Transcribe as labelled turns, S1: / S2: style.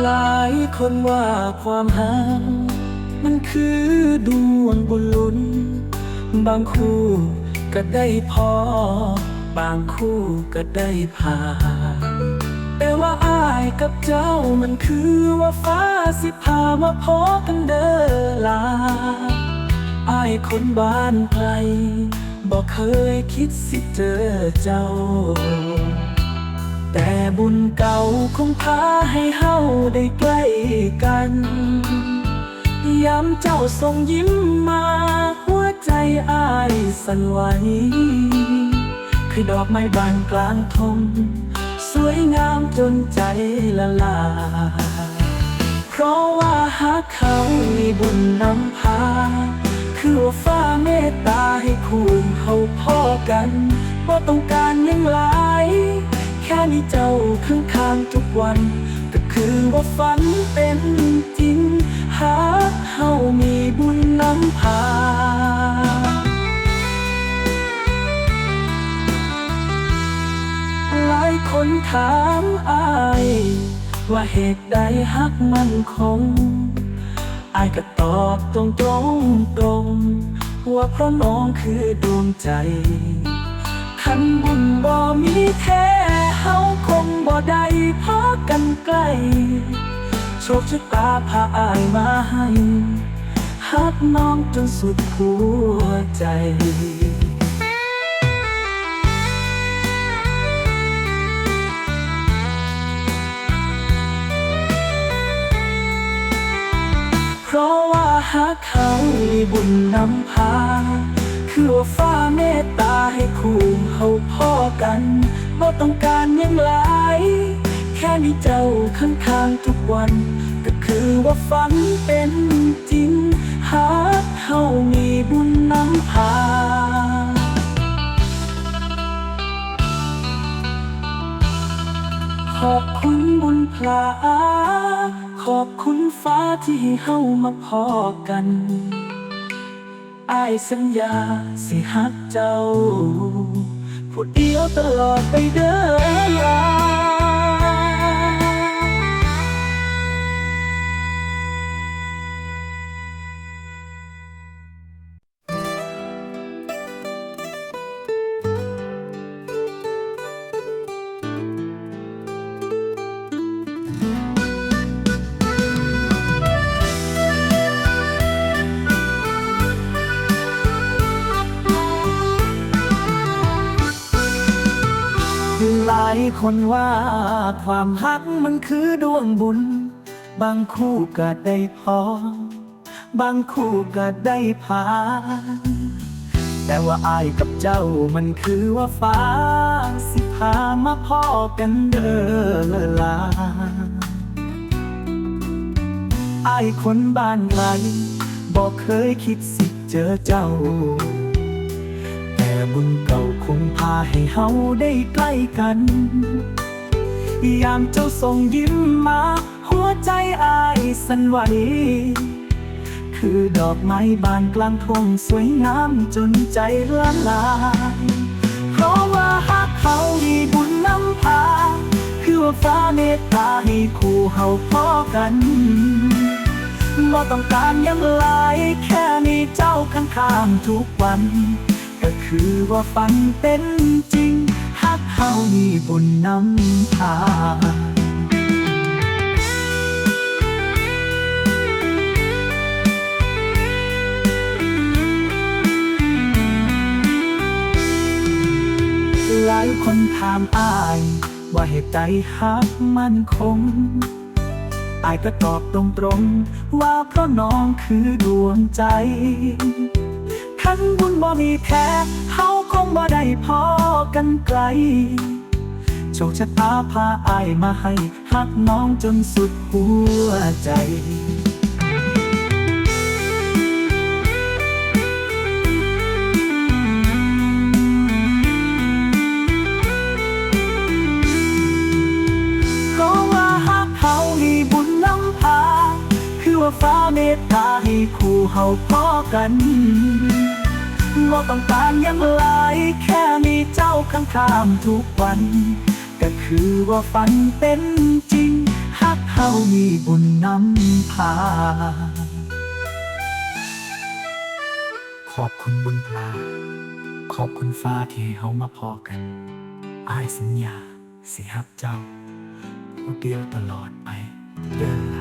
S1: หลายคนว่าความหักมันคือดวงบุญลุน บางคู่ก็ได้พอ บางคู่ก็ได้ผ่านแต่ว่าอายกับเจ้ามันคือว่าฟ้าสิพามาพบกันเด้อลาอายคนบ้านไกลบอกเคยคิดสิเจอเจ้า แต่บุญเก่าคงพาให้เฮา ได้ใกล้กันยามเจ้าส่งยิ้มมา หัวใจอายสั่นไหว คือดอกไม้บานกลางทงสวยงามจนใจละลายเพราะว่าหากเขามีบุญนำพา คือฟ้าเมตตาให้คู่เขาพ่อกันว่าต้องการยังหลาย แค่มีเจ้าข้างข้างๆทุกวัน คือว่าฝันเป็นจริง หากเฮามีบุญนำพา หลายคนถามอาย ว่าเหตุใดฮักมันคง อายก็ตอบตรงตรงตรงว่าเพราะน้องคือดวงใจคันบุญบ่มีแท้ เฮาคงบ่ได้พอกันใกล้โชคชะตาพาอายมาให้ฮักน้องจนสุดหัวใจเพราะว่าหากเขามีบุญนำพา คือว่าฟ้าเมตตาให้คู่เขาพ่อกัน บ่ต้องการยังหลาย แค่มีเจ้าข้างๆทุกวัน ก็คือว่าฝันเป็นจริง หากเขามีบุญนำพาขอบคุณบุญพลา ขอบคุณฟ้าที่ให้เฮามาพอกันอายสัญญาสิฮักเจ้า ผู้เดียวตลอดไปเด้อ คนว่าความฮักมันคือดวงบุญ บางคู่ก็ได้พอบางคู่ก็ได้ผ่านแต่ว่าอายกับเจ้ามันคือว่าฟ้า สิพามาพ่อกันเด้อลาอายคนบ้านไกลบอกเคยคิดสิเจอเจ้า ให้เฮาได้ใกล้กัน ยามเจ้าส่งยิ้มมา หัวใจอายสันไหวคือดอกไม้บานกลางทุ่งสวยงามจนใจละลาย เพราะว่าหากเขามีบุญนำพา คือว่าฟ้าเมตตาให้คู่เฮาพอกันบ่ต้องการยังหลายแค่มีเจ้าข้างๆทุกวัน ก็คือว่าฝันเป็นจริงหากเฮามีบุญนำพาหลายคนถามอาย ว่าเหตุใดฮักมันคง อายก็ตอบตรงๆ ว่าเพราะน้องคือดวงใจ มีแท้เฮาคงบ่ได้พอกันไกล โชคชะตาพาอายมาให้ฮักน้องจนสุดหัวใจเพราว่าหากเขามีบุญนำพาคือว่าฟ้าเมตตาให้คู่เฮาพอกัน บ่ต้องการยังหลายแค่มีเจ้าข้างๆทุกวัน ก็คือว่าฝันเป็นจริงหากเฮามีบุญนำพา ขอบคุณบุญพลา ขอบคุณฟ้าที่เฮามาพอกันอายสัญญาสิฮับเจ้าผู้เดียวตลอดไปเดิน